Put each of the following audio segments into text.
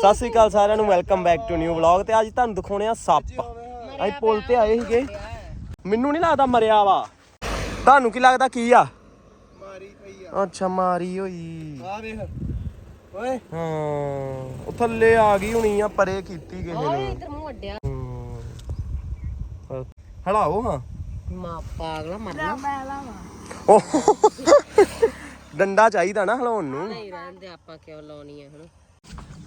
ਸਤਿ ਸ੍ਰੀ ਅਕਾਲ ਸਾਰਿਆਂ ਨੂੰ welcome back to new vlog ਤੇ ਅੱਜ ਤੁਹਾਨੂੰ ਦਿਖਾਉਣੇ ਆ ਸੱਪ। ਅਸੀਂ ਪੁਲ ਤੇ ਆਏ ਸੀਗੇ। ਮੈਨੂੰ ਨਹੀਂ ਲੱਗਦਾ ਮਰਿਆ ਵਾ। ਤੁਹਾਨੂੰ ਕੀ ਲੱਗਦਾ ਕੀ ਆ? ਮਾਰੀ ਪਈ ਆ ਅੱਛਾ ਮਾਰੀ ਹੋਈ। ਆ ਵੇਖ। ਓਏ। ਹਾਂ ਉਹ ਥੱਲੇ ਆ ਗਈ ਹੁਣੀ ਆ ਪਰੇ ਕੀਤੀ ਕਿਸੇ ਓਏ ਨੇ ਇਧਰ ਮੂੰਹ ਵੱਡਿਆ ਹੂੰ। ਹਲਾਓ ਹਾਂ। ਮਾ ਪਾਗਲਾ ਮਰਨਾ ਡੰਡਾ ਚਾਹੀਦਾ ਨਾ ਹਲਾਉਣ ਨੂੰ। ਨਹੀਂ ਰਹਿੰਦੇ ਆਪਾਂ ਕਿਉਂ ਲਾਉਣੀ ਹੈ ਹੁਣ?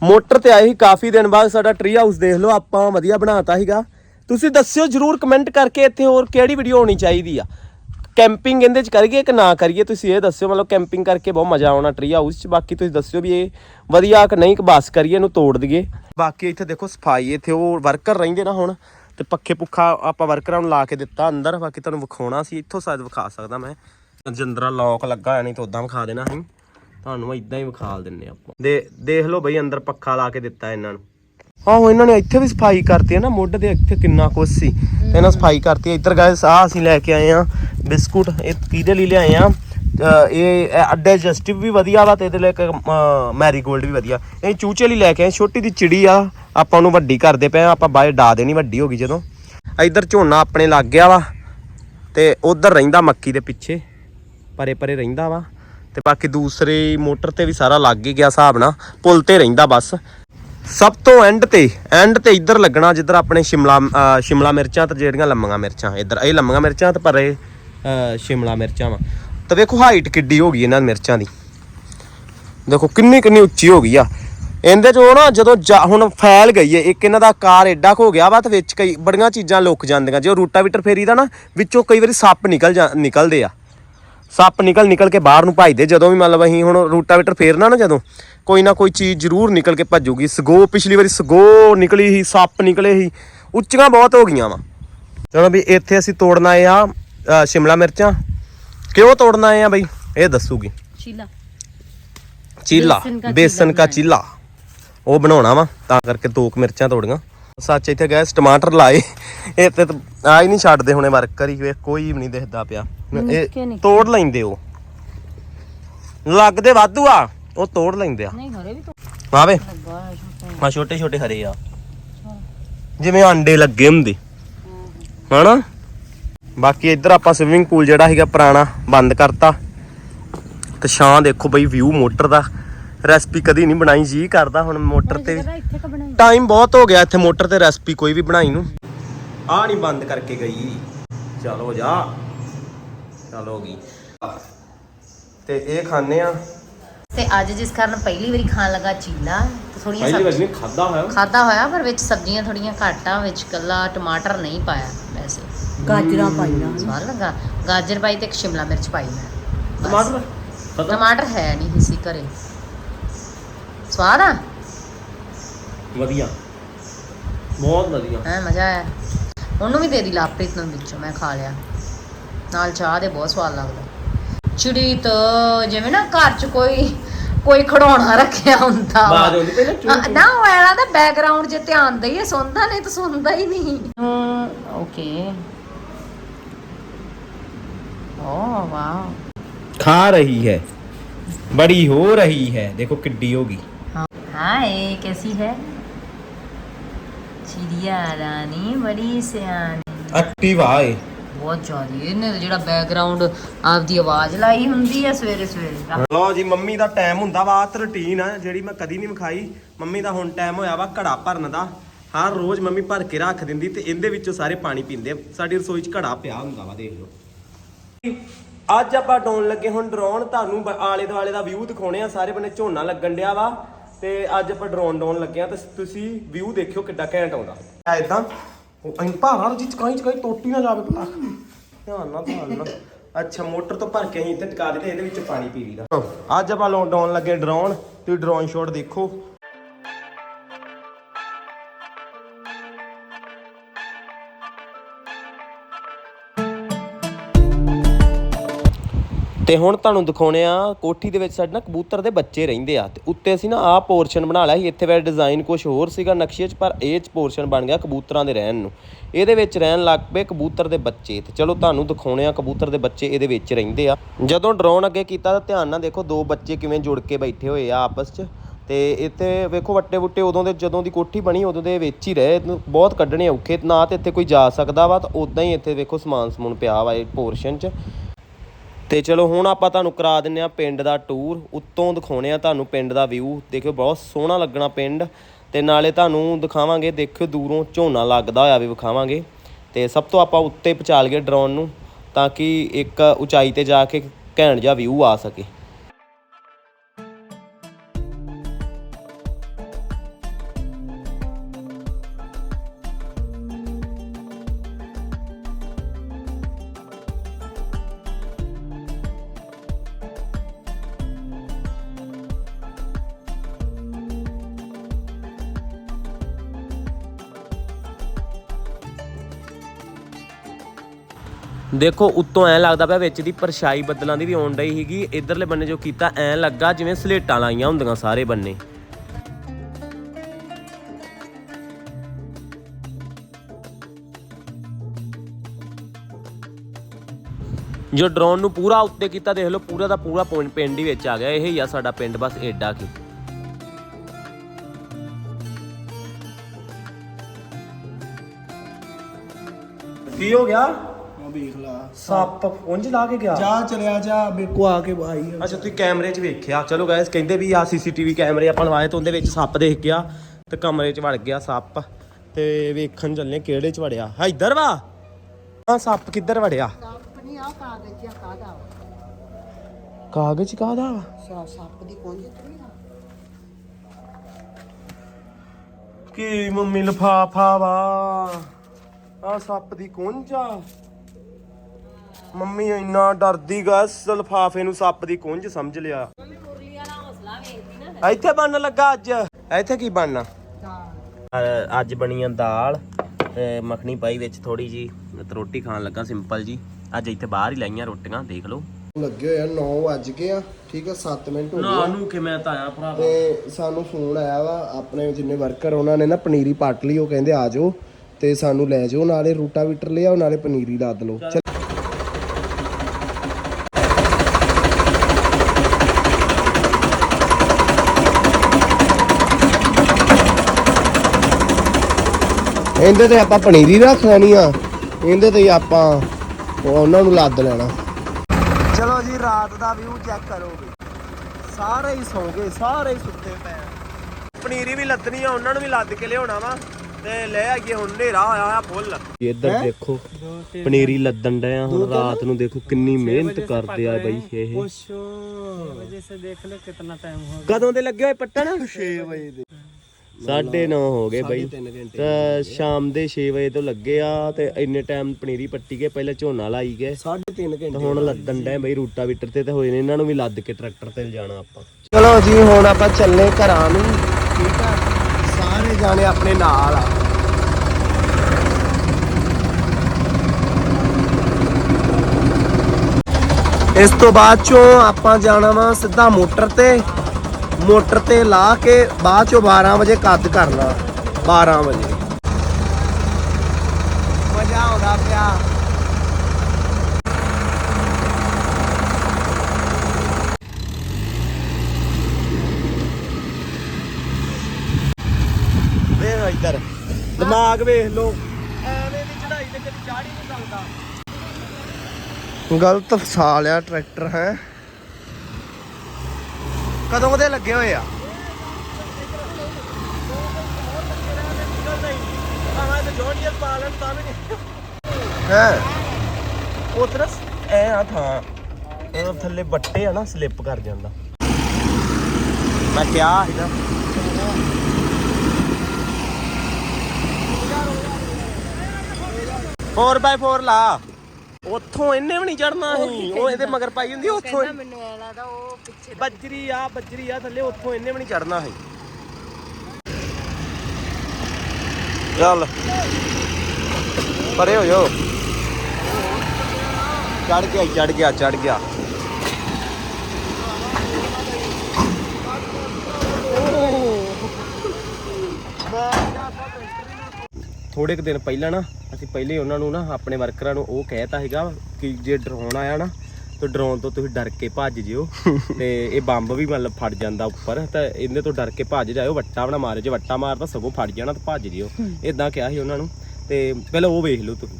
ਮੋਟਰ ਤੇ ਆਏ ਸੀ ਕਾਫੀ ਦਿਨ ਬਾਅਦ ਸਾਡਾ ਟ੍ਰੀ ਹਾਊਸ ਦੇਖ ਲਓ, ਆਪਾਂ ਵਧੀਆ ਬਣਾਤਾ ਸੀਗਾ। ਤੁਸੀਂ ਦੱਸਿਓ ਜਰੂਰ ਕਮੈਂਟ ਕਰਕੇ ਇੱਥੇ ਹੋਰ ਕਿਹੜੀ ਵੀਡੀਓ ਹੋਣੀ ਚਾਹੀਦੀ ਆ। ਕੈਂਪਿੰਗ ਇਹਦੇ ਚ ਕਰੀਏ ਕਿ ਨਾ ਕਰੀਏ, ਤੁਸੀਂ ਇਹ ਦੱਸਿਓ, ਮਤਲਬ ਕੈਂਪਿੰਗ ਕਰਕੇ ਬਹੁਤ ਮਜ਼ਾ ਆਉਣਾ ਟ੍ਰੀ ਹਾਊਸ ਚ। ਬਾਕੀ ਤੁਸੀਂ ਦੱਸਿਓ ਵੀ ਇਹ ਵਧੀਆ ਕਿ ਨਹੀਂ, ਕਿ ਬਸ ਕਰੀਏ, ਇਹਨੂੰ ਤੋੜ ਦਈਏ। ਬਾਕੀ ਇੱਥੇ ਦੇਖੋ ਸਫ਼ਾਈ, ਇੱਥੇ ਉਹ ਵਰਕਰ ਰਹਿੰਦੇ ਨਾ ਹੁਣ, ਤੇ ਪੱਖੇ ਪੁੱਖਾ ਆਪਾਂ ਵਰਕਰਾਂ ਨੂੰ ਲਾ ਕੇ ਦਿੱਤਾ ਅੰਦਰ। ਬਾਕੀ ਤੁਹਾਨੂੰ ਵਿਖਾਉਣਾ ਸੀ, ਇੱਥੋਂ ਸ਼ਾਇਦ ਵਿਖਾ ਸਕਦਾ ਮੈਂ। ਜੰਦਰਾ ਲੌਕ ਲੱਗਾ ਹੋਇਆ, ਨਹੀਂ ਤਾਂ ਉਦਾਂ ਵਿਖਾ ਦੇਣਾ ਸੀ ਤੁਹਾਨੂੰ ਇਦਾਂ ਹੀ ਵਿਖਾ ਦਿੰਨੇ ਆਪਾਂ। ਦੇ, ਦੇਖ ਲਓ ਬਈ, ਅੰਦਰ ਪੱਖਾ ਲਾ ਕੇ ਦਿੱਤਾ ਇਹਨਾਂ ਨੂੰ। ਆਹੋ, ਇਹਨਾਂ ਨੇ ਇੱਥੇ ਵੀ ਸਫ਼ਾਈ ਕਰਤੀ ਹੈ ਨਾ, ਮੁੱਢ ਦੇ ਇੱਥੇ ਕਿੰਨਾ ਕੁਛ ਸੀ। ਤੇ ਇਹਨਾਂ ਸਫ਼ਾਈ ਕਰਤੀ ਹੈ। ਇੱਧਰ ਗਾਇਸ ਆ ਅਸੀਂ ਲੈ ਕੇ ਆਏ ਆ ਬਿਸਕੁਟ, ਇਹ ਕਿਹਦੇ ਲਈ ਲਿਆਏ ਆ ਇਹ ਡਾਈਜੈਸਟਿਵ ਵੀ ਵਧੀਆ ਵਾ ਤੇ ਇਹਦੇ ਲਈ ਇੱਕ ਮੈਰੀਗੋਲਡ ਵੀ ਵਧੀਆ। ਇਹ ਚੂਚੇ ਲਈ ਲੈ ਕੇ ਆਏ, ਛੋਟੀ ਦੀ ਚਿੜੀ ਆ, ਆਪਾਂ ਉਹਨੂੰ ਵੱਡੀ ਕਰਦੇ ਪਏ ਆ ਆਪਾਂ ਬਾਏ ਡਾ ਦੇਣੀ, ਵੱਡੀ ਹੋ ਗਈ ਜਦੋਂ। ਇੱਧਰ ਝੋਨਾ ਆਪਣੇ ਲੱਗ ਗਿਆ ਵਾ, ਤੇ ਉਧਰ ਰਹਿੰਦਾ ਮੱਕੀ ਦੇ ਪਿੱਛੇ ਪਰੇ ਪਰੇ ਰਹਿੰਦਾ ਵਾ। ਤੇ ਬਾਕੀ ਦੂਸਰੇ ਮੋਟਰ ਤੇ ਵੀ ਸਾਰਾ ਲੱਗ ਹੀ ਗਿਆ ਹਿਸਾਬ ਨਾਲ, ਪੁਲ ਤੇ ਰਹਿੰਦਾ ਬਸ। ਸਭ ਤੋਂ ਐਂਡ ਤੇ ਐਂਡ ਤੇ ਇੱਧਰ ਲੱਗਣਾ, ਜਿੱਧਰ ਆਪਣੇ ਸ਼ਿਮਲਾ ਸ਼ਿਮਲਾ ਮਿਰਚਾਂ ਤੇ ਜਿਹੜੀਆਂ ਲੰਮੀਆਂ ਮਿਰਚਾਂ, ਇੱਧਰ, ਇਹ ਲੰਮੀਆਂ ਮਿਰਚਾਂ ਤੇ ਪਰ ਇਹ ਸ਼ਿਮਲਾ ਮਿਰਚਾਂ ਵਾ। ਤਾਂ ਵੇਖੋ ਹਾਈਟ ਕਿੱਡੀ ਹੋ ਗਈ ਇਹਨਾਂ ਮਿਰਚਾਂ ਦੀ। ਦੇਖੋ ਕਿੰਨੀ ਕਿੰਨੀ ਉੱਚੀ ਹੋ ਗਈ ਆ। ਇਹਦੇ ਚ ਉਹ ਨਾ ਜਦੋਂ ਜਾ- ਹੁਣ ਫੈਲ ਗਈ ਏ, ਇੱਕ ਇਹਨਾਂ ਦਾ ਆਕਾਰ ਐਡਾ ਕੁ ਹੋ ਗਿਆ ਵਾ ਤੇ ਵਿੱਚ ਕਈ ਬੜੀਆਂ ਚੀਜ਼ਾਂ ਲੁਕ ਜਾਂਦੀਆਂ। ਜੇ ਰੂਟਾਵੀਟਰ ਫੇਰੀ ਦਾ ਨਾ, ਵਿੱਚੋਂ ਕਈ ਵਾਰੀ ਸੱਪ ਨਿਕਲ ਜਾ ਨਿਕਲਦੇ ਆ। ਸੱਪ ਨਿਕਲ ਨਿਕਲ ਕੇ ਬਾਹਰ ਨੂੰ ਭੱਜਦੇ ਜਦੋਂ ਵੀ ਮਤਲਬ ਅਸੀਂ ਹੁਣ ਰੂਟਾਵੀਟਰ ਫੇਰਨਾ ਨਾ ਜਦੋਂ ਕੋਈ ਨਾ ਕੋਈ ਚੀਜ਼ ਜ਼ਰੂਰ ਨਿਕਲ ਕੇ ਭੱਜੂਗੀ। ਸਗੋ ਪਿਛਲੀ ਵਾਰੀ ਸਗੋ ਨਿਕਲੀ ਸੀ ਸੱਪ ਨਿਕਲੇ ਸੀ ਉੱਚੀਆਂ ਬਹੁਤ ਹੋ ਗਈਆਂ ਵਾ। ਚਲੋ ਵੀ ਇੱਥੇ ਅਸੀਂ ਤੋੜਨ ਆਏ ਆ ਸ਼ਿਮਲਾ ਮਿਰਚਾਂ। ਕਿਉਂ ਤੋੜਨ ਆਏ ਆ ਬਈ? ਇਹ ਦੱਸੂਗੀ। ਸ਼ੀਲਾ ਚੀਲਾ ਬੇਸਨ ਬੇਸਨ ਚੀਲਾ ਚੀਲਾ। ਉਹ ਬਣਾਉਣਾ ਵਾ ਤਾਂ ਕਰਕੇ ਦੋ ਕੁ ਮਿਰਚਾਂ ਤੋੜੀਆਂ। ਸੱਚ ਇੱਥੇ ਗੈਸ ਟਮਾਟਰ ਲਾਏ। ਇਹ ਤੇ ਆ ਹੀ ਨਹੀਂ ਛੱਡਦੇ ਹੁਣੇ ਵਰਕਰ ਹੀ ਵੇਖ ਕੋਈ ਵੀ ਨਹੀਂ ਦਿਖਦਾ ਪਿਆ। ਇਹ। ਤੋੜ ਲੈਂਦੇ ਉਹ। ਲੱਗਦੇ ਵਾਧੂ ਆ ਉਹ ਤੋੜ ਲੈਂਦੇ ਆ। ਨਹੀਂ ਹਰੇ ਵੀ ਤਾਂ ਆਵੇ ਲੱਗਾ ਹੈ ਛੋਟਾ। ਛੋਟੇ ਹਰੇ ਆ। ਜਿਵੇਂ ਆਂਡੇ ਲੱਗੇ ਹੁੰਦੇ। ਹਨਾ? ਬਾਕੀ ਇੱਧਰ ਆਪਾਂ ਸਵਿਮਿੰਗ ਪੂਲ ਜਿਹੜਾ ਸੀਗਾ ਪੁਰਾਣਾ ਬੰਦ ਕਰਤਾ। ਤੇ ਛਾਂ ਦੇਖੋ ਬਈ ਵਿਊ ਮੋਟਰ ਦਾ। ਰੈਸਪੀ ਕਦੀ ਨਹੀਂ ਬਣਾਈ ਜੀ ਕਰਦਾ ਹੁਣ ਮੋਟਰ ਤੇ। ਵੀ ਇੱਥੇ ਕ ਬਣਾਈ। ਟਾਈਮ ਬਹੁਤ ਹੋ ਗਿਆ ਇੱਥੇ ਮੋਟਰ ਤੇ ਰੈਸਪੀ ਕੋਈ ਵੀ ਬਣਾਈ ਨੂੰ। ਆ ਨਹੀਂ ਬੰਦ ਕਰਕੇ ਗਈ। ਚਲੋ ਜਾ। ਚਲੋ ਗਈ। ਤੇ ਇਹ ਖਾਣੇ ਆ। ਤੇ ਅੱਜ ਜਿਸ ਕਾਰਨ ਪਹਿਲੀ ਵਾਰੀ ਖਾਣ ਲੱਗਾ ਚੀਲਾ ਤੇ ਥੋੜੀਆਂ ਪਹਿਲੀ ਵਾਰ ਖਾਦਾ ਹੋਇਆ। ਖਾਦਾ ਹੋਇਆ ਪਰ ਵਿੱਚ ਸਬਜ਼ੀਆਂ ਥੋੜੀਆਂ ਘੱਟ ਆ ਵਿੱਚ ਕੱਲਾ ਟਮਾਟਰ ਨਹੀਂ ਪਾਇਆ ਵੈਸੇ। ਗਾਜਰਾਂ ਪਾਈਆਂ। ਸਵਾਦ ਲੱਗਾ। ਗਾਜਰ ਪਾਈ ਤੇ ਇੱਕ ਸ਼ਿਮਲਾ ਮਿਰਚ ਪਾਈ ਮੈਂ। ਬਸ। ਟਮਾਟਰ? ਖਤਮ। ਟਮਾਟਰ ਹੈ ਨਹੀਂ ਸੀ ਘਰੇ। ਸਵਾਦ ਆ? ਵਧੀਆ। ਬਹੁਤ ਵਧੀਆ। ਹੈ ਮਜ਼ਾ ਆਇਆ। ਉਹਨੂੰ ਵੀ ਦੇ ਦੀ ਲਾਪਰੀਤ ਨੂੰ ਵਿੱਚੋਂ ਮੈਂ ਖਾ ਲਿਆ। ਨਾਲ ਚਾਹ ਦੇ ਬਹੁਤ ਸਵਾਦ ਲੱਗਦਾ। ਚਿੜੀ ਤਾਂ ਜਿਵੇਂ ਨਾ ਘਰ 'ਚ ਕੋਈ ਕੋਈ ਖੜਾਉਣਾ ਰੱਖਿਆ ਹੁੰਦਾ ਨਾ ਉਹ ਐਲਾ ਦਾ ਬੈਕਗ੍ਰਾਉਂਡ ਜੇ ਧਿਆਨ ਦਈਏ ਸੁਣਦਾ ਨਹੀਂ ਤਾਂ ਸੁਣਦਾ ਹੀ ਨਹੀਂ। ਓਕੇ ਓ ਵਾਓ ਖਾ ਰਹੀ ਹੈ। ਬੜੀ ਹੋ ਰਹੀ ਹੈ। ਦੇਖੋ ਕਿੱਡੀ ਹੋ ਗਈ। हाय कैसी है चिड़िया रानी बड़ी सियानी एक्टिव आए ਬਹੁਤ ਜ਼ਿਆਦਾ ਇਹਨੇ ਤਾਂ ਜਿਹੜਾ ਬੈਕਗ੍ਰਾਉਂਡ ਆਪਦੀ ਆਵਾਜ਼ ਲਾਈ ਹੁੰਦੀ ਹੈ ਸਵੇਰੇ ਸਵੇਰੇ ਲਓ ਜੀ ਮੰਮੀ ਦਾ ਟਾਈਮ ਹੁੰਦਾ ਵਾ ਤੇ ਰੁਟੀਨ ਆ ਜਿਹੜੀ ਮੈਂ ਕਦੀ ਨਹੀਂ ਵਿਖਾਈ ਮੰਮੀ ਦਾ ਹੁਣ ਟਾਈਮ ਹੋਇਆ ਵਾ ਘੜਾ ਭਰਨ ਦਾ ਹਰ ਰੋਜ਼ ਮੰਮੀ ਭਰ ਕੇ ਰੱਖ ਦਿੰਦੀ ਤੇ ਇਹਦੇ ਵਿੱਚੋਂ ਸਾਰੇ ਪਾਣੀ ਪੀਂਦੇ ਆ। ਸਾਡੀ ਰਸੋਈ 'ਚ ਘੜਾ ਪਿਆ ਹੁੰਦਾ ਵਾ ਦੇਖ ਲਓ ਅੱਜ ਆਪਾਂ ਡਾਉਣ ਲੱਗੇ ਹੁਣ ਡਰੋਨ ਤੁਹਾਨੂੰ ਬ- ਆਲੇ ਦੁਆਲੇ ਦਾ ਵਿਊ ਦਿਖਾਉਣੇ ਆ ਸਾਰੇ ਬੰਨੇ ਝੋਨਾ ਲੱਗਣ ਡਿਆ ਵਾ ਤੇ ਅੱਜ ਆਪਾਂ ਡਰੋਨ ਡਾਉਣ ਲੱਗੇ ਆ ਤੇ ਤੁਸੀਂ ਵਿਊ ਦੇਖਿਓ ਕਿੱਡਾ ਘੈਂਟ ਆਉਂਦਾ। ਐਦਾਂ ਅਸੀਂ ਐਂ ਭਾਰਾ ਜੀ ਚਕਾਈ ਚਕਾਈ ਟੋਟੀ ਨਾ ਜਾਵੇ ਪਤਾ ਧਿਆਨ ਨਾਲ ਧਿਆਨ ਨਾਲ। ਅੱਛਾ, ਮੋਟਰ ਤੋਂ ਭਰ ਕੇ ਅਸੀਂ ਇੱਥੇ ਟਿਕਾ ਦਿੱਤੇ, ਇਹਦੇ ਵਿੱਚ ਪਾਣੀ ਪੀ ਲਈਦਾ। ਅੱਜ ਆਪਾਂ ਲਾਉਣ ਡਾਉਣ ਲੱਗੇ ਡਰੋਨ ਤੁਸੀਂ ਡਰੋਨ ਸ਼ਾਟ ਦੇਖੋ। ਤੇ ਹੁਣ ਤੁਹਾਨੂੰ ਦਿਖਾਉਣੇ ਆ ਕੋਠੀ ਦੇ ਵਿੱਚ ਸਾਡੇ ਨਾ ਕਬੂਤਰ ਦੇ ਬੱਚੇ ਰਹਿੰਦੇ ਆ। ਤੇ ਉੱਤੇ ਅਸੀਂ ਨਾ ਆਹ ਪੋਰਸ਼ਨ ਬਣਾ ਲਿਆ ਸੀ। ਇੱਥੇ ਵੈਸੇ ਡਿਜ਼ਾਈਨ ਕੁਝ ਹੋਰ ਸੀਗਾ ਨਕਸ਼ੇ 'ਚ, ਪਰ ਇਹ 'ਚ ਪੋਰਸ਼ਨ ਬਣ ਗਿਆ ਕਬੂਤਰਾਂ ਦੇ ਰਹਿਣ ਨੂੰ। ਇਹਦੇ ਵਿੱਚ ਰਹਿਣ ਲੱਗ ਪਏ ਕਬੂਤਰ ਦੇ ਬੱਚੇ। ਤੇ ਚਲੋ ਤੁਹਾਨੂੰ ਦਿਖਾਉਣੇ ਆ ਕਬੂਤਰ ਦੇ ਬੱਚੇ ਇਹਦੇ ਵਿੱਚ ਰਹਿੰਦੇ ਆ। ਜਦੋਂ ਡਰੋਨ ਅੱਗੇ ਕੀਤਾ ਤਾਂ ਧਿਆਨ ਨਾਲ ਦੇਖੋ ਦੋ ਬੱਚੇ ਕਿਵੇਂ ਜੁੜ ਕੇ ਬੈਠੇ ਹੋਏ ਆ ਆਪਸ 'ਚ। ਤੇ ਇੱਥੇ ਵੇਖੋ ਵੱਟੇ ਬੁੱਟੇ ਉਦੋਂ ਦੇ ਜਦੋਂ ਦੀ ਕੋਠੀ ਬਣੀ, ਉਦੋਂ ਦੇ ਵਿੱਚ ਹੀ ਰਹੇ। ਬਹੁਤ ਕੱਢਣੇ ਔਖੇ। ਨਾ ਤੇ ਇੱਥੇ ਕੋਈ ਜਾ ਸਕਦਾ ਵਾ, ਤਾਂ ਉਦਾਂ ਹੀ ਇੱਥੇ ਵੇਖੋ ਸਮਾਨ ਸਮੂਨ ਪਿਆ ਵਾ ਇਹ ਪੋਰਸ਼ਨ 'ਚ। ਤੇ ਚਲੋ ਹੁਣ ਆਪਾਂ ਤੁਹਾਨੂੰ ਕਰਾ ਦਿੰਨੇ ਆ ਪਿੰਡ ਦਾ ਟੂਰ ਉੱਤੋਂ ਦਿਖਾਉਣੇ ਆ ਤੁਹਾਨੂੰ ਪਿੰਡ ਦਾ ਵਿਊ ਦੇਖਿਓ, ਬਹੁਤ ਸੋਹਣਾ ਲੱਗਣਾ ਪਿੰਡ। ਤੇ ਨਾਲੇ ਤੁਹਾਨੂੰ ਦਿਖਾਵਾਂਗੇ, ਦੇਖਿਓ ਦੂਰੋਂ ਝੋਨਾ ਲੱਗਦਾ ਹੋਇਆ ਵੀ ਵਿਖਾਵਾਂਗੇ। ਤੇ ਸਭ ਤੋਂ ਆਪਾਂ ਉੱਤੇ ਪਹੁੰਚਾ ਲਈਏ ਡਰੋਨ ਨੂੰ, ਤਾਂ ਕਿ ਇੱਕ ਉਚਾਈ ਤੇ ਜਾ ਕੇ ਘੈਂਟ ਜਿਹਾ ਵਿਊ ਆ ਸਕੇ। ਦੇਖੋ, ਉੱਤੋਂ ਐ ਲੱਗਦਾ ਪਿਆ ਵਿੱਚ ਦੀ ਪਰਛਾਈ ਬੱਦਲਾਂ ਦੀ ਵੀ ਆਉਣ ਡਈ ਸੀਗੀ। ਇਧਰਲੇ ਬੰਨੇ ਜੋ ਕੀਤਾ, ਐ ਲੱਗਾ ਜਿਵੇਂ ਸਲੇਟਾਂ ਲਾਈਆਂ ਹੁੰਦੀਆਂ ਸਾਰੇ ਬੰਨੇ। ਜੋ ਡਰੋਨ ਨੂੰ ਪੂਰਾ ਉੱਤੇ ਕੀਤਾ, ਦੇਖ ਲਓ, ਪੂਰਾ ਦਾ ਪੂਰਾ ਪਿੰਡ ਹੀ ਵਿੱਚ ਆ ਗਿਆ। ਇਹ ਹੀ ਆ ਸਾਡਾ ਪਿੰਡ, ਬਸ ਏਡਾ ਕੀ। ਕੀ ਹੋ ਗਿਆ? ਵੇਖ ਲਾ। ਸੱਪ ਪੁੰਜ ਲਾ ਕੇ ਗਿਆ? ਜਾ ਚਲਿਆ ਜਾ ਮੇਕੋ ਆ ਕੇ ਬਾਈ ਅੱਛਾ ਤੁਸੀਂ ਕੈਮਰੇ 'ਚ ਵੇਖਿਆ। ਚਲੋ ਗਾਇਸ ਕਹਿੰਦੇ ਵੀ ਆ ਸੀਸੀਟੀਵੀ ਕੈਮਰੇ ਆਪਾਂ ਲਵਾਏ ਤੇ ਉਹਦੇ ਵਿੱਚ ਸੱਪ ਦੇਖ ਗਿਆ ਤੇ ਕਮਰੇ 'ਚ ਵੜ ਗਿਆ ਸੱਪ ਤੇ ਵੇਖਣ ਚੱਲੇ ਕਿਹੜੇ 'ਚ ਵੜਿਆ। ਹਾਂ ਇੱਧਰ ਵਾ। ਹਾਂ ਸੱਪ ਕਿੱਧਰ ਵੜਿਆ? ਆ ਕਾਗਜ਼ ਆ ਕਾਦਾ ਕਾਗਜ਼ ਕਾਦਾ ਵਾ? ਸਾ ਸੱਪ ਦੀ ਪੁੰਜ ਤੇ ਨਾ ਕੀ ਮੰਮੀ ਲਫਾਫਾ ਵਾ? ਆ ਸੱਪ ਦੀ ਕੁੰਜਾ ਮੰਮੀ ਇੰਨਾ ਡਰਦੀ ਗਾਇਸ ਲਫਾਫੇ ਨੂੰ ਸੱਪ ਦੀ ਕੁੰਜ ਸਮਝ ਲਿਆ। ਇੱਥੇ ਬਣਨ ਲੱਗਾ ਅੱਜ। ਇੱਥੇ ਕੀ ਬਣਨਾ? ਅ- ਅੱਜ ਬਣੀ ਆ ਦਾਲ ਤੇ ਮੱਖਣੀ ਪਾਈ ਵਿੱਚ ਥੋੜੀ ਜੀ ਤੇ ਰੋਟੀ ਖਾਣ ਲੱਗਾ ਸਿੰਪਲ ਜੀ। ਅੱਜ ਇੱਥੇ ਬਾਹਰ ਹੀ ਲਾਈਆਂ ਰੋਟੀਆਂ ਦੇਖ ਲਓ। ਲੱਗੇ ਹੋਏ ਆ 9 ਵੱਜ ਗਏ ਆ ਠੀਕ ਆ 7 ਮਿੰਟ ਹੋ ਗਏ ਆ। ਨੂੰ ਕਿ ਮੈਂ ਤਾਂ ਆਇਆ ਭਰਾ? ਤੇ ਸਾਨੂੰ ਫੋਨ ਆਇਆ ਵਾ ਆਪਣੇ ਜਿੰਨੇ ਵਰਕਰ ਉਹਨਾਂ ਨੇ ਨਾ ਪਨੀਰੀ ਪੱਟ ਲਈ ਉਹ ਕਹਿੰਦੇ ਆ ਜਾਓ ਤੇ ਸਾਨੂੰ ਲੈ ਜਾਓ ਨਾਲੇ ਰੂਟਾਵੀਟਰ ਲਿਆਓ ਨਾਲੇ ਪਨੀਰੀ ਲੱਦ ਲਓ ਇਹਦੇ ਤੇ ਆਪਾਂ ਪਨੀਰੀ ਰੱਖ ਲੈਣੀ ਆ। ਇਹਦੇ ਤੇ ਆਪਾਂ ਉਹਨਾਂ ਨੂੰ ਲੱਦ ਲੈਣਾ। ਚਲੋ ਜੀ ਰਾਤ ਦਾ ਵਿਊ ਚੈੱਕ ਕਰੋ ਸਾਰੇ ਹੀ ਸੌਂ ਗਏ ਸਾਰੇ ਹੀ ਸੁੱਤੇ ਪਏ ਪਨੀਰੀ ਵੀ ਲੱਦਣੀ ਆ ਉਹਨਾਂ ਨੂੰ ਵੀ ਲੱਦ ਕੇ ਲਿਆਉਣਾ ਵਾ। ਤੇ ਲੈ ਆਈਏ ਹੁਣ ਹਨੇਰਾ ਹੋਇਆ ਹੋਇਆ ਫੁੱਲ। ਇੱਧਰ ਦੇਖੋ ਪਨੀਰੀ ਲੱਦਣ ਡਏ ਆ। ਹੁਣ ਰਾਤ ਨੂੰ ਦੇਖੋ ਕਿੰਨੀ ਮਿਹਨਤ ਕਰਦੇ ਆ ਬਈ ਇਹ। ਕਦੋਂ ਦੇ ਲੱਗੇ ਹੋਏ ਪੱਟਣ? 6 ਵਜੇ ਦੇ। 9:30 ਹੋ ਗਏ ਬਈ। ਤਿੰਨ ਘੰਟੇ ਤਾਂ ਸ਼ਾਮ ਦੇ 6 ਵਜੇ ਤੋਂ ਲੱਗੇ ਆ ਤੇ ਇੰਨੇ ਟਾਈਮ ਪਨੀਰੀ ਪੱਟੀ ਗਏ ਪਹਿਲਾਂ ਝੋਨਾ ਲਾਈ ਗਏ। ਸਾਢੇ ਤਿੰਨ ਤੇ ਘੰਟੇ ਹੁਣ ਲੱਦਣ ਡਏ ਬਈ ਰੂਟਾ ਵੀਟਰ ਤੇ ਤੇ ਹੋਏ ਨੇ ਇਹਨਾਂ ਨੂੰ ਵੀ ਲੱਦ ਕੇ ਟਰੈਕਟਰ ਤੇ ਲਿਜਾਣਾ ਆਪਾਂ। ਚਲੋ ਜੀ ਹੁਣ ਆਪਾਂ ਚੱਲੇ ਘਰਾਂ ਨੂੰ। ਠੀਕ ਆ? ਸਾਰੇ ਜਾਣੇ ਆਪਣੇ ਨਾਲ ਆ। ਇਸ ਤੋਂ ਬਾਅਦ ਚੋਂ ਆਪਾਂ ਜਾਣਾ ਵਾ ਸਿੱਧਾ ਮੋਟਰ ਤੇ। ਮੋਟਰ ਤੇ ਲਾ ਕੇ ਬਾਅਦ ਚੋਂ 12 ਵਜੇ ਕੱਦ ਕਰਨਾ 12 ਵਜੇ। ਮਜ਼ਾ ਆਉਂਦਾ ਪਿਆ। ਵੇਖ ਇੱਧਰ ਦਿਮਾਗ ਵੇਖ ਲੋ ਐਵੇਂ ਦੀ ਚੜਾਈ ਤੇ ਕਦੀ ਚਾੜ ਹੀ ਨਹੀਂ ਸਕਦਾ। ਗਲਤ ਫਸਾ ਲਿਆ ਟਰੈਕਟਰ ਹੈ। ਕਦੋਂ ਦੇ ਲੱਗੇ ਹੋਏ ਆ? ਹੈ। ਉਧਰ ਐ ਆ ਥਾਂ। ਇਹ ਥੱਲੇ ਬੱਟੇ ਆ ਨਾ, ਸਲਿੱਪ ਕਰ ਜਾਂਦਾ। ਮੈਂ ਕਿਹਾ ਫੋਰ ਨਾ 4x4 ਲਾ। ਉੱਥੋਂ ਇਹਨੇ ਵੀ ਨਹੀਂ ਚੜਨਾ ਸੀ ਉਹ ਇਹਦੇ ਮਗਰ ਪਾਈ ਹੁੰਦੀ ਉੱਥੋਂ ਹੀ- ਮੈਨੂੰ ਐ ਲੱਗਦਾ ਉਹ ਪਿੱਛੇ ਬੱਜਰੀ ਆ ਬੱਜਰੀ ਆ ਥੱਲੇ ਉੱਥੋਂ ਇਹਨੇ ਵੀ ਨਹੀਂ ਚੜਨਾ ਸੀ ਚੱਲ। ਪਰੇ ਹੋ ਜਾਓ ਚੜ ਗਿਆ ਚੜ ਗਿਆ। ਚੜ ਗਿਆ ਥੋੜੇ ਕੁ ਦਿਨ ਪਹਿਲਾਂ ਨਾ ਅਸੀਂ ਪਹਿਲੇ ਉਹਨਾਂ ਨੂੰ ਨਾ ਆਪਣੇ ਵਰਕਰਾਂ ਨੂੰ ਉਹ ਕਹਿਤਾ ਹੈਗਾ ਕਿ ਜੇ ਡਰੋਨ ਆਇਆ ਨਾ ਤੇ ਡਰੋਨ ਤੋਂ ਤੁਸੀਂ ਡਰ ਕੇ ਭੱਜ ਜਿਓ। ਤੇ ਇਹ ਬੰਬ ਵੀ ਮਤਲਬ ਫੜ ਜਾਂਦਾ ਉੱਪਰ ਤਾਂ ਇਹਦੇ ਤੋਂ ਡਰ ਕੇ ਭੱਜ ਜਾਇਓ ਵੱਟਾ ਬਣਾ ਮਾਰਿਓ ਜੇ ਵੱਟਾ ਮਾਰਦਾ ਸਗੋਂ ਫੜ ਜਾਣਾ ਤਾਂ ਭੱਜ ਜਿਓ। ਇਦਾਂ ਕਿਹਾ ਸੀ ਉਹਨਾਂ ਨੂੰ। ਤੇ ਪਹਿਲਾਂ ਉਹ ਵੇਖ ਲਓ ਤੁਸੀਂ।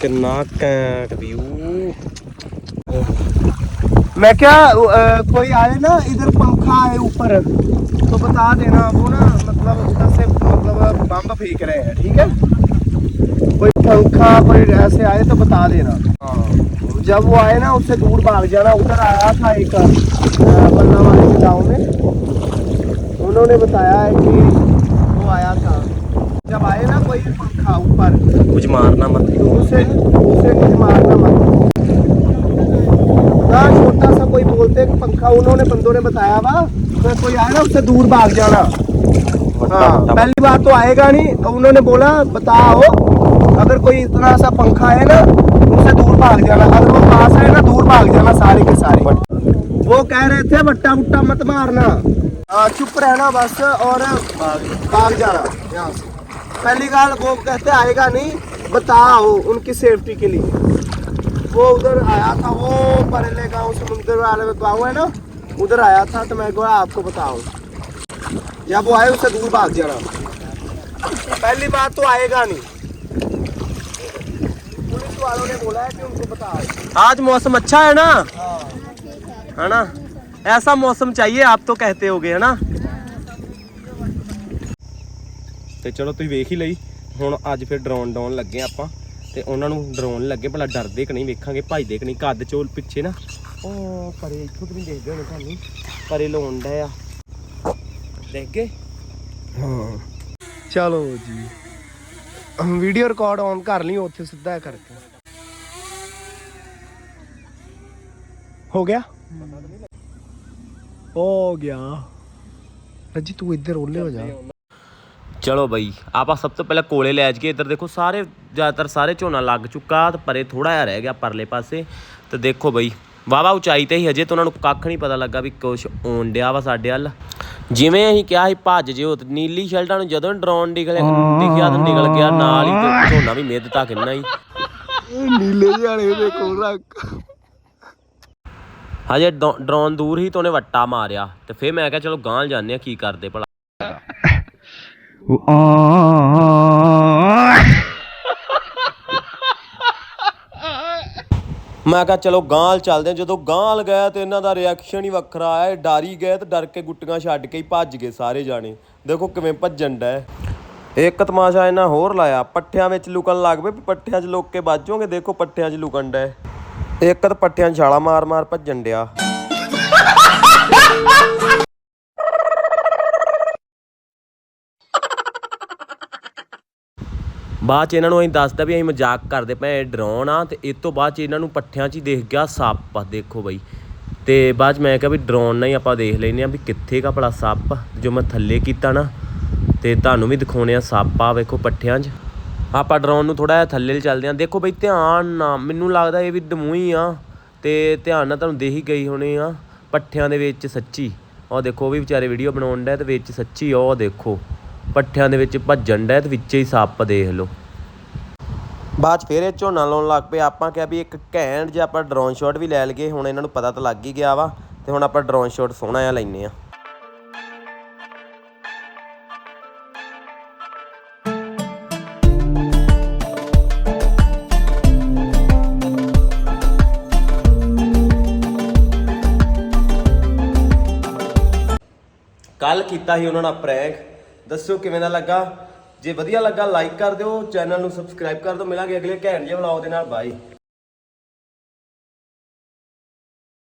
ਕਿੰਨਾ ਕੈਂਟ ਵਿਊ मैं क्या कोई आए ना इधर पंखा आए ऊपर तो बता देना वो ना मतलब उसका से मतलब बम फेंक रहे हैं ठीक है? कोई पंखा कोई ऐसे आए तो बता देना। हाँ, जब वो आए ना उससे दूर भाग जाना उधर आया था एक बल्ला वाले गाँव में। उन्होंने बताया है कि वो आया था। जब आए ना कोई पंखा ऊपर कुछ मारना मतलब उसे उसे कुछ मारना पंखा उन्होंने बंदों ने बताया वा तो कोई आया ना उससे दूर भाग जाना हाँ पहली बार तो आएगा नहीं तो उन्होंने बोला बताओ अगर कोई इतना सा पंखा है ना उससे दूर भाग जाना अगर वो पास है ना दूर भाग जाना सारे के सारे वो कह रहे थे बट्टा बुट्टा मत मारना हाँ, चुप रहना बस और भाग जाना यहाँ से पहली बार वो कहते आएगा नहीं बताओ उनकी सेफ्टी के लिए वो उधर आया था वो परेले गांव समुद्र वाले गांव है ना उधर आया था तो मैं बोला आपको बताऊं जब वो आए उससे दूर भाग जाना पहली बात तो आएगा नहीं पुलिस वालों ने बोला है कि उनको बताओ आज मौसम अच्छा है ना है ना ऐसा मौसम चाहिए आप तो कहते होगे है ना ਤੇ ਚਲੋ ਤੁਸੀਂ ਵੇਖ ਹੀ ਲਈ ਹੁਣ ਅੱਜ ਫਿਰ ਡਰੋਨ ਡਾਉਣ ਲੱਗੇ ਆਪਾਂ ਤੇ ਉਹਨਾਂ ਨੂੰ ਡਰੋਨ ਲੱਗੇ ਭਲਾ ਡਰਦੇ ਕਿ ਨਹੀਂ ਵੇਖਾਂਗੇ ਭਜਦੇ ਕਿ ਨਹੀਂ ਕੱਦ ਚੋਲ ਪਿੱਛੇ ਨਾ। ਉਹ ਪਰੇ ਇੱਥੋਂ ਵੀ ਦੇਖਦੇ ਹੋਣੇ ਤੁਹਾਨੂੰ ਪਰੇ ਲਾਉਣ ਡਿਆ ਆ। ਦੇਖ ਗਏ? ਹਾਂ। ਚਲੋ ਜੀ। ਵੀਡੀਓ ਰਿਕਾਰਡ ਔਨ ਕਰ ਲਈ ਉੱਥੇ ਸਿੱਧਾ ਕਰਕੇ। ਹੋ ਗਿਆ? ਹੋ ਗਿਆ। ਰੱਜੀ ਤੂੰ ਇੱਧਰ ਓਲੇ ਹੋ ਜਾ। ਚਲੋ ਬਈ ਆਪਾਂ ਸਭ ਤੋਂ ਪਹਿਲਾਂ ਕੋਲੇ ਲੈ ਕੇ ਇੱਧਰ ਦੇਖੋ ਸਾਰੇ ਜ਼ਿਆਦਾਤਰ ਸਾਰੇ ਝੋਨਾ ਲੱਗ ਚੁੱਕਾ ਤੇ ਪਰੇ ਥੋੜਾ ਜਿਹਾ ਰਹਿ ਗਿਆ ਪਰਲੇ ਪਾਸੇ। ਤੇ ਦੇਖੋ ਬਈ ਵਾਵਾ ਉਚਾਈ ਤੇ ਹੀ ਹਜੇ ਤਾਂ ਉਹਨਾਂ ਨੂੰ ਕੱਖ ਨਹੀਂ ਪਤਾ ਲੱਗਾ ਵੀ ਕੁਛ ਆਉਣ ਡਿਆ ਵਾ ਸਾਡੇ ਵੱਲ। ਜਿਵੇਂ ਅਸੀਂ ਕਿਹਾ ਸੀ ਭੱਜ ਜਿਓ ਨੀਲੀ ਸ਼ਰਟਾਂ ਨੂੰ ਜਦੋਂ ਡਰੋਨ ਨਿਕਲੇ ਦਿਖਿਆ ਤਾਂ ਨਿਕਲ ਗਿਆ ਨਾਲ ਹੀ ਤੇ ਝੋਨਾ ਵੀ ਮਿੱਧ ਤਾ ਕਿੰਨਾ ਹੀ। ਨੀਲੇ ਜਿਹੇ ਦੇ ਕੋਲ ਰੱਖ। ਹਜੇ ਡਰੋਨ ਦੂਰ ਹੀ ਤਾਂ ਉਹਨੇ ਵੱਟਾ ਮਾਰਿਆ। ਤੇ ਫਿਰ ਮੈਂ ਕਿਹਾ ਚਲੋ ਗਾਂਹ ਜਾਂਦੇ ਆ ਕੀ ਕਰਦੇ ਭਲਾ। ਮੈਂ ਕਿਹਾ ਚਲੋ ਗਾਂਲ ਚੱਲਦੇ ਆ ਜਦੋਂ ਗਾਂਲ ਗਿਆ ਤੇ ਇਹਨਾਂ ਦਾ ਰਿਐਕਸ਼ਨ ਹੀ ਵੱਖਰਾ ਆਇਆ ਇਹ ਡਰ ਹੀ ਗਏ ਤੇ ਡਰ ਕੇ ਗੁੱਟੀਆਂ ਛੱਡ ਕੇ ਹੀ ਭੱਜ ਗਏ ਸਾਰੇ ਜਾਣੇ। ਦੇਖੋ ਕਿਵੇਂ ਭੱਜਣ ਡੈ ਇੱਕ ਤਮਾਸ਼ਾ ਇਹਨਾਂ ਹੋਰ ਲਾਇਆ। ਪੱਠਿਆਂ ਵਿੱਚ ਲੁਕਣ ਲੱਗ ਪਏ ਵੀ ਪੱਠਿਆਂ 'ਚ ਲੁੱਕ ਕੇ ਬਾਜੋਗੇ ਦੇਖੋ ਪੱਠਿਆਂ 'ਚ ਲੁਕਣ ਡੈ ਇੱਕ ਤਾਂ ਪੱਠਿਆਂ 'ਚ ਛਾਲਾ ਮਾਰ ਮਾਰ ਭੱਜਣ ਡਿਆ। ਬਾਅਦ ਚ ਇਹਨਾਂ ਨੂੰ ਅਸੀਂ ਦੱਸਦਾ ਵੀ ਅਸੀਂ ਮਜ਼ਾਕ ਕਰਦੇ ਪਏ ਡਰੋਨ ਆ ਤੇ ਇਸ ਤੋਂ ਬਾਅਦ ਚ ਇਹਨਾਂ ਨੂੰ ਪੱਠਿਆਂ 'ਚ ਹੀ ਦੇਖ ਗਿਆ ਸੱਪ। ਦੇਖੋ ਬਈ। ਤੇ ਬਾਅਦ ਚ ਮੈਂ ਕਿਹਾ ਵੀ ਡਰੋਨ ਨਾਲ ਹੀ ਆਪਾਂ ਦੇਖ ਲੈਨੇ ਆ ਵੀ ਕਿੱਥੇ ਕਾ ਭਲਾ ਸੱਪ, ਜੋ ਮੈਂ ਥੱਲੇ ਕੀਤਾ ਨਾ। ਤੇ ਤੁਹਾਨੂੰ ਵੀ ਦਿਖਾਉਣੇ ਆ ਸੱਪ ਆ, ਵੇਖੋ ਪੱਠਿਆਂ 'ਚ। ਆਪਾਂ ਡਰੋਨ ਨੂੰ ਥੋੜਾ ਜਿਹਾ ਥੱਲੇ ਲਈ ਚੱਲਦੇ ਆ ਦੇਖੋ ਬਈ ਧਿਆਨ ਨਾ ਮੈਨੂੰ ਲੱਗਦਾ ਇਹ ਵੀ ਦਮੂ ਆ। ਤੇ ਧਿਆਨ ਨਾਲ ਤੁਹਾਨੂੰ ਦੇਖ ਹੀ ਗਈ ਹੋਣੀ ਆ। ਪੱਠਿਆਂ ਦੇ ਵਿੱਚ ਸੱਚੀ। ਉਹ ਦੇਖੋ, ਉਹ ਵੀ ਵਿਚਾਰੇ ਵੀਡੀਓ ਬਣਾਉਣ ਡਿਆ ਤੇ ਵਿੱਚ ਸੱਚੀ ਉਹ ਦੇਖੋ। ਪੱਠਿਆਂ ਦੇ ਵਿੱਚ ਭੱਜਣ ਡਿਆ ਤੇ ਵਿੱਚੇ ਹੀ ਸੱਪ ਦੇਖ ਲਓ। ਬਾਅਦ 'ਚ ਫਿਰ ਇਹ ਝੋਨਾ ਲਾਉਣ ਲੱਗ ਪਏ। ਆਪਾਂ ਕਿਹਾ ਵੀ ਇੱਕ ਘੈਂਟ ਜਿਹਾ ਆਪਾਂ ਡਰੋਨ ਸ਼ਾਟ ਵੀ ਲੈ ਲਈਏ। ਹੁਣ ਇਹਨਾਂ ਨੂੰ ਪਤਾ ਤਾਂ ਲੱਗ ਹੀ ਗਿਆ ਵਾ ਤੇ ਹੁਣ ਆਪਾਂ ਡਰੋਨ ਸ਼ਾਟ ਸੋਹਣਾ ਜਿਹਾ ਲੈਨੇ ਆ ਕੱਲ ਕੀਤਾ ਸੀ ਉਹਨਾਂ ਨਾਲ ਪ੍ਰੈਂਕ ਦੱਸਿਓ ਕਿਵੇਂ ਦਾ ਲੱਗਾ? ਜੇ ਵਧੀਆ ਲੱਗਾ ਲਾਈਕ ਕਰ ਦਿਓ ਚੈਨਲ ਨੂੰ ਸਬਸਕ੍ਰਾਈਬ ਕਰ ਦਿਓ। ਮਿਲਾਂਗੇ ਅਗਲੇ ਘੈਂਟ ਜਿਹੇ ਵਲੌਗ ਦੇ ਨਾਲ। ਬਾਈ